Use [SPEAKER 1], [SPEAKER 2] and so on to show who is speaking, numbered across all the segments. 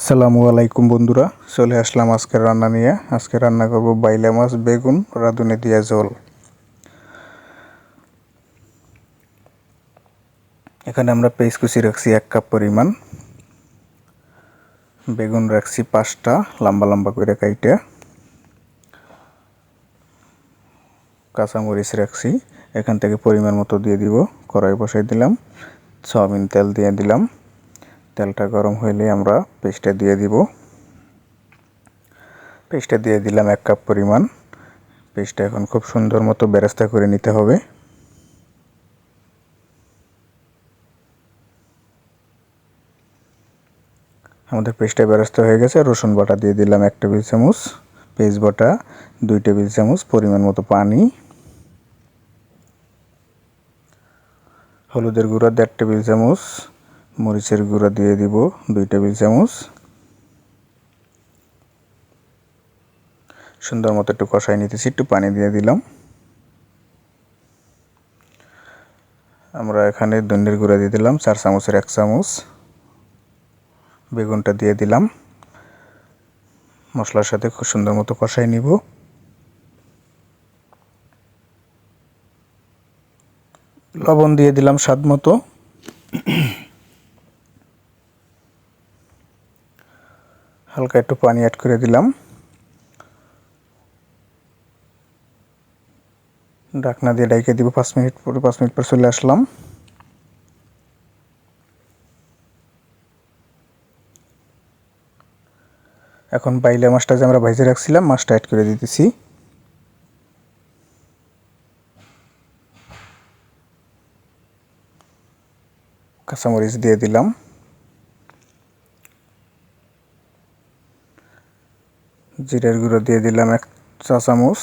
[SPEAKER 1] আসসালামু আলাইকুম বন্ধুরা, চলে আসলাম আজকের রান্না নিয়ে। আজকে রান্না করব বাইলা মাছ, বেগুন, রাঁধুনি দিয়া ঝোল। এখানে আমরা পেঁয়াজ কুচি রাখছি এক কাপ পরিমাণ। বেগুন রাখছি পাঁচটা, লম্বা লম্বা করে কাইটে। কাঁচামরিচ রাখছি, এখান থেকে পরিমাণ মতো দিয়ে দিব, কড়াই বসাই দিলাম, সয়াবিন তেল দিয়ে দিলাম। তেলটা গরম হইলে আমরা পেস্টটা দিয়ে দিব। পেস্টটা দিয়ে দিলাম এক কাপ পরিমাণ। পেস্টটা এখন খুব সুন্দর মতো বেরেস্তা করে নিতে হবে। আমাদের পেস্টটা বেরেস্তা হয়ে গেছে। রসুন বাটা দিয়ে দিলাম এক টেবিল চামচ পেস্ট বাটা দুই টেবিল চামচ, পরিমাণ মতো পানি, হলুদের গুঁড়া দেড় টেবিল চামচ মরিচের গুঁড়া দিয়ে দিব দুই টেবিল চামচ। সুন্দর মতো একটু কষাই নিতেছি, একটু পানি দিয়ে দিলাম। আমরা এখানে দন্ডের গুঁড়া দিয়ে দিলাম, চার চামচের এক চামচ। বেগুনটা দিয়ে দিলাম। মশলার সাথে খুব সুন্দর মতো কষাই নিব। লবণ দিয়ে দিলাম স্বাদ মতো। হালকা একটু পানি অ্যাড করে দিলাম। ডাকনা দিয়ে ডাইকে দিব, পাঁচ মিনিট পরে, পাঁচ মিনিট পর চলে আসলাম। এখন বাইলে মাছটা যে আমরা ভাইজে রাখছিলাম, মাছটা অ্যাড করে দিতেছি। কাঁচামরিচ দিয়ে দিলাম। জিরের গুঁড়ো দিয়ে দিলাম এক চা চামচ।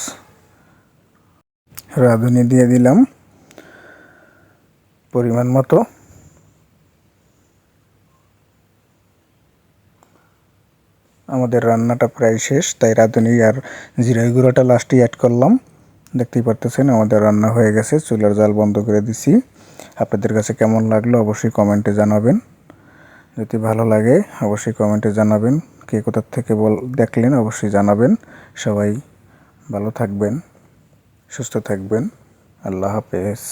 [SPEAKER 1] রাঁধুনি দিয়ে দিলাম পরিমাণ মতো। আমাদের রান্নাটা প্রায় শেষ, তাই রাঁধুনি আর জিরের গুঁড়োটা লাস্টে অ্যাড করলাম। দেখতেই পারতেছেন, আমাদের রান্না হয়ে গেছে, চুলার জাল বন্ধ করে দিছি। আপনাদের কাছে কেমন লাগল অবশ্যই কমেন্টে জানাবেন। যদি ভালো লাগে, অবশ্যই কমেন্টে জানাবেন। কে কোথার থেকে বল দেখলেন অবশ্যই জানাবেন। সবাই ভালো থাকবেন সুস্থ থাকবেন। আল্লাহ হাফেজ।